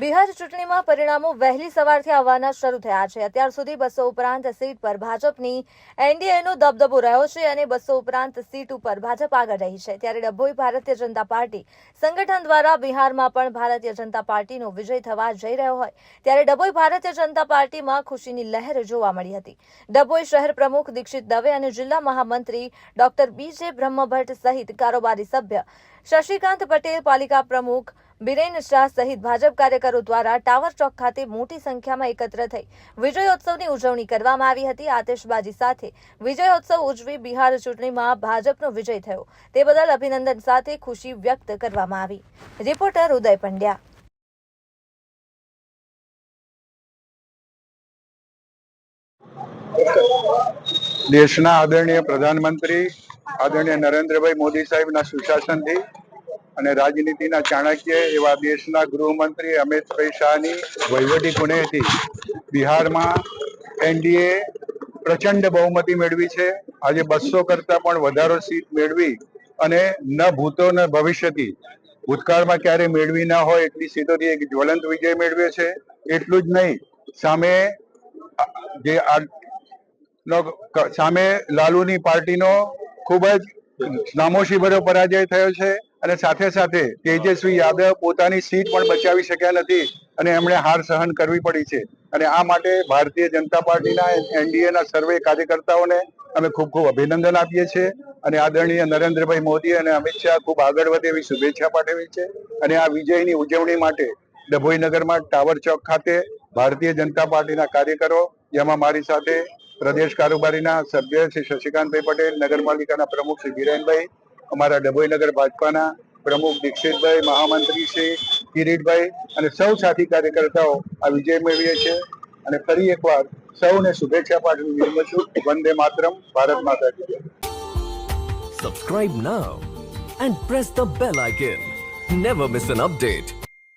બિહાર ચૂંટણીમાં પરિણામો વહેલી સવારથી આવવાના શરૂ થયા છે. અત્યાર સુધી બસો ઉપરાંત સીટ પર ભાજપની એનડીએનો દબદબો રહ્યો છે અને બસો ઉપરાંત સીટ ઉપર ભાજપ આગળ રહી છે. ત્યારે ડભોઈ ભારતીય જનતા પાર્ટી સંગઠન દ્વારા બિહારમાં પણ ભારતીય જનતા પાર્ટીનો વિજય થવા જઈ રહ્યો હોય. ત્યારે ડભોઈ ભારતીય જનતા પાર્ટીમાં ખુશીની લહેર જોવા મળી હતી. ડભોઈ શહેર પ્રમુખ દીક્ષિત દવે અને જિલ્લા મહામંત્રી ડોક્ટર બીજે બ્રહ્મભટ્ટ સહિત કારોબારી સભ્ય શશિકાંત પટેલ, પાલિકા પ્રમુખ બિરેન શાહ સહિત ભાજપ કાર્યકરો દ્વારા ટાવર ચોક ખાતે મોટી સંખ્યામાં એકત્ર થઈ વિજયોત્સવની ઉજવણી કરવામાં આવી હતી. આતિશબાજી સાથે વિજયોત્સવ ઉજવી બિહાર ચૂંટણીમાં ભાજપનો વિજય થયો. તે બદલ અભિનંદન સાથે ખુશી વ્યક્ત કરવામાં આવી. રિપોર્ટર ઉદય પંડ્યા. દેશના આદરણીય પ્રધાનમંત્રી, આદરણીય નરેન્દ્રભાઈ મોદી સાહેબના સુશાસનથી અને રાજનીતિના ચાણક્ય એવા દેશના ગૃહમંત્રી અમિતભાઈ શાહની વહીવટી પુણેથી બિહારમાં એનડીએ પ્રચંડ બહુમતી મેળવી છે. આજે બસો કરતા પણ વધારો સીટ મેળવી અને ન ભૂતો ન ભવિષ્યથી ભૂતકાળમાં ક્યારે મેળવી ના હોય એટલી સીટોથી એક જ્વલંત વિજય મેળવ્યો છે. એટલું જ નહીં, સામે જે સામે લાલુની પાર્ટીનો ખૂબ જ નામોશી ભર્યો પરાજય થયો છે. અને સાથે સાથે તેજસ્વી યાદવ પોતાની સીટ પણ બચાવી શક્યા નથી અને એમણે હાર સહન કરવી પડી છે. અને આ માટે ભારતીય જનતા પાર્ટીના એનડીએના સર્વે કાર્યકર્તાઓને અમે ખૂબ ખૂબ અભિનંદન આપીએ છીએ. અને આદરણીય નરેન્દ્રભાઈ મોદી અને અમિત શાહ ખૂબ આગળ વધે એવી શુભેચ્છા પાઠવી છે. અને આ વિજયની ઉજવણી માટે ડભોઈ નગરમાં ટાવર ચોક ખાતે ભારતીય જનતા પાર્ટીના કાર્યકરો, જેમાં મારી સાથે પ્રદેશ કારોબારીના સભ્ય શ્રી શશિકાંતભાઈ પટેલ નગરપાલિકાના પ્રમુખ શ્રી બીરેનભાઈ અમારા ડભોઈ નગર ભાજપાના પ્રમુખ દીક્ષિતભાઈ, મહામંત્રી શ્રી કિરીટભાઈ અને સૌ સાથી કાર્યકર્તાઓ આ વિજય મેળવીએ છે અને ફરી એકવાર સૌને શુભેચ્છા પાઠવી વિરમું છું વંદે માતરમ, ભારત માતા કી. Subscribe now and press the bell icon. Never miss an update.